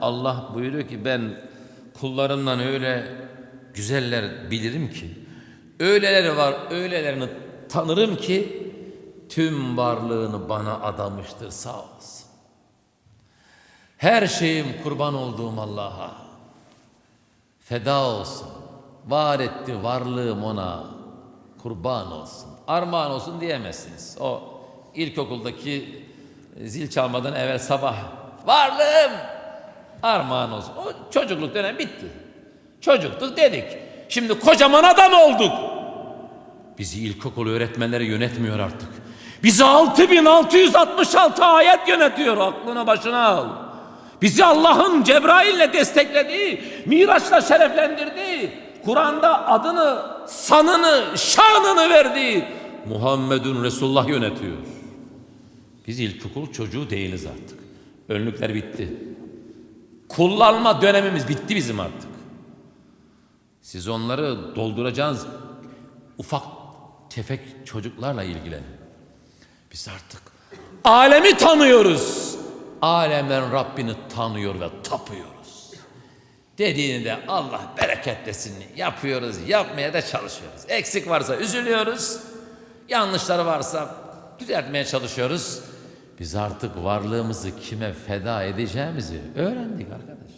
Allah buyuruyor ki ben kullarımdan öyle güzeller bilirim ki öyleleri var öylelerini tanırım ki tüm varlığını bana adamıştır sağ olsun. Her şeyim kurban olduğum Allah'a feda olsun. Var etti varlığım ona kurban olsun. Armağan olsun diyemezsiniz. O ilkokuldaki zil çalmadan evvel sabah varlığım armağan olsun. O çocukluk dönem bitti. Çocuktuk dedik. Şimdi kocaman adam olduk. Bizi ilkokul öğretmenleri yönetmiyor artık. Bizi 6666 ayet yönetiyor. Aklını başına al. Bizi Allah'ın Cebrail'le desteklediği, Miraç'la şereflendirdiği, Kur'an'da adını, sanını, şanını verdiği Muhammedun Resulullah yönetiyor. Biz ilkokul çocuğu değiliz artık. Önlükler bitti. Kullanma dönemimiz bitti bizim artık. Siz onları dolduracağınız ufak tefek çocuklarla ilgilenin. Biz artık alemi tanıyoruz. Alemlerin Rabbini tanıyor ve tapıyoruz. Dediğini de Allah bereketlesin yapıyoruz, yapmaya da çalışıyoruz. Eksik varsa üzülüyoruz. Yanlışları varsa düzeltmeye çalışıyoruz. Biz artık varlığımızı kime feda edeceğimizi öğrendik arkadaş.